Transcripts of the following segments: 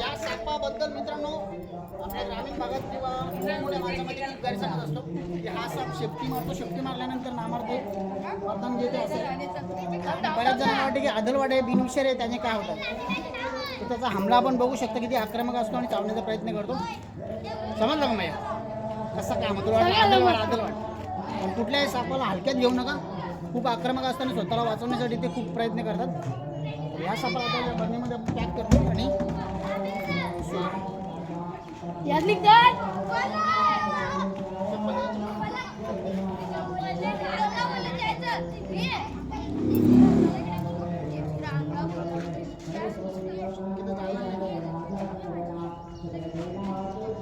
या सापाबद्दल मित्रांनो आपल्या ग्रामीण भागात किंवा मोठ्या माणसामध्ये गैरसमज असतो. की हा साप शेपटी मारतो. शेपटी मारल्यानंतर नामारतो मर्दन जे ते असेल बऱ्याच जणांना वाटते की आदलवाड आहे बिनविषार आहे त्याने काय होतात त्याचा हमला आपण बघू शकतो किती आक्रमक असतो आणि चावण्याचा प्रयत्न करतो. समजलं का माया? कसं काम होतं? आदलवाड आदलवाड. कुठल्याही सापाला हलक्यात घेऊ नका. खूप आक्रमक असतं आणि स्वतःला वाचवण्यासाठी ते खूप प्रयत्न करतात. या सापाला आता या बरणीमध्ये आपण पॅक करतो आणि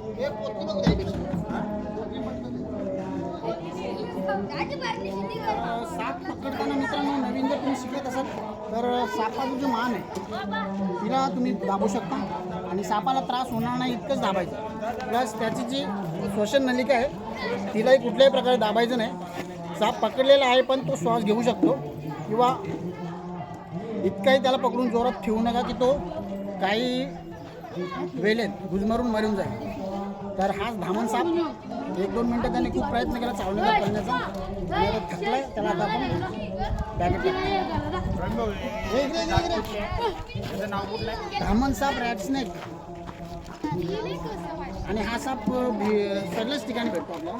हे साप पकडताना मित्रांनो नवीन जर तुम्ही शिकत असाल तर सापाचं जो मान आहे तिला तुम्ही दाबू शकता आणि सापाला त्रास होणार नाही इतकंच दाबायचं. प्लस त्याची जी श्वसन नलिका आहे तिलाही कुठल्याही प्रकारे दाबायचं नाही. साप पकडलेला आहे पण तो श्वास घेऊ शकतो. किंवा इतकाही त्याला पकडून जोरात ठेवू नका की तो काही वेळेत गुजमरून मरून जाईल. तर हाच धामण साप. एक दोन मिनटं त्याने खूप प्रयत्न केला चावण्याचा करण्याचा थकलाय त्याला आता आपण बॅगेत धामण साप रॅट स्नेक. आणि हा साप सगळ्याच ठिकाणी भेटतो आपल्याला.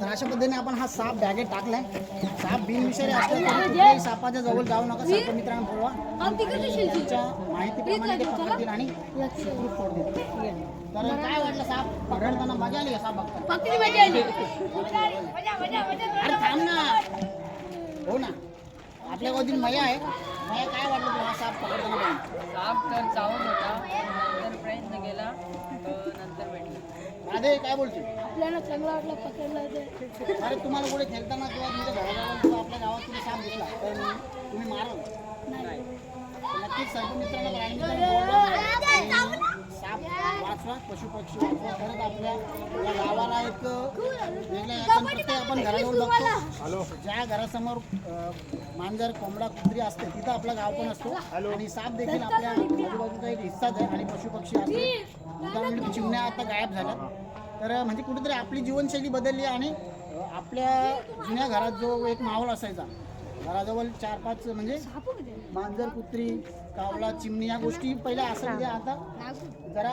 तर अशा पद्धतीने आपण हा साप बॅगेत टाकलाय. साप बिनविषारी असल्याने कुठल्याही सापाच्या जवळ जाऊ नका. सर्प मित्रांनो बोलवा त्यांच्या माहितीप्रमाणे ते पकडतील आणि सुखरूप सोडतील तर काय वाटलं साप? पकडताना मजा आली का साप मजा अरे थांब ना. हो ना. आपल्या गावातील मया आहे. मया काय वाटलं तुला हा साप पकडताना? साप तर चावत होता. राधे काय बोलते? आपल्याला चांगला वाटला पकडला ते. अरे तुम्हाला कुठे खेळताना किंवा तुमच्या घराजवळ किंवा आपल्या गावात तुम्ही साप दिसला तर तुम्ही माराल. तर नक्कीच सर्व मित्रांना प्राणी साप वाचवा पशु पक्षी वाचवा. खरंच आपल्या या गावाला एक वेगळ्या आपण घराजवळ बघतो. ज्या घरासमोर मांजर कोंबडा कुत्री असते तिथं आपला गाव पण असतो. आणि साप देखील आपल्या आजूबाजूचा एक हिस्साच आहे आणि पशु पक्षी असते उदाहरण चिमण्या आता गायब झाल्या. तर म्हणजे कुठेतरी आपली जीवनशैली बदलली आणि आपल्या जुन्या घरात जो एक माहोल असायचा घराजवळ चार पाच म्हणजे मांजर कुत्री कावळा चिमणी या गोष्टी पहिल्या असायच्या. आता जरा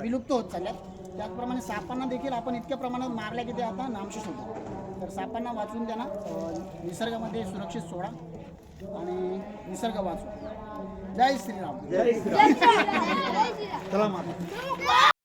विलुप्त होत चालल्यात. त्याचप्रमाणे सापांना देखील आपण इतक्या प्रमाणात मारल्या की ते आता नामशेष होतात. तर सापांना वाचून त्यांना अ, निसर्गामध्ये सुरक्षित सोडा आणि निसर्ग वाचवा. जय श्रीराम. जय श्रीराम. चला माता.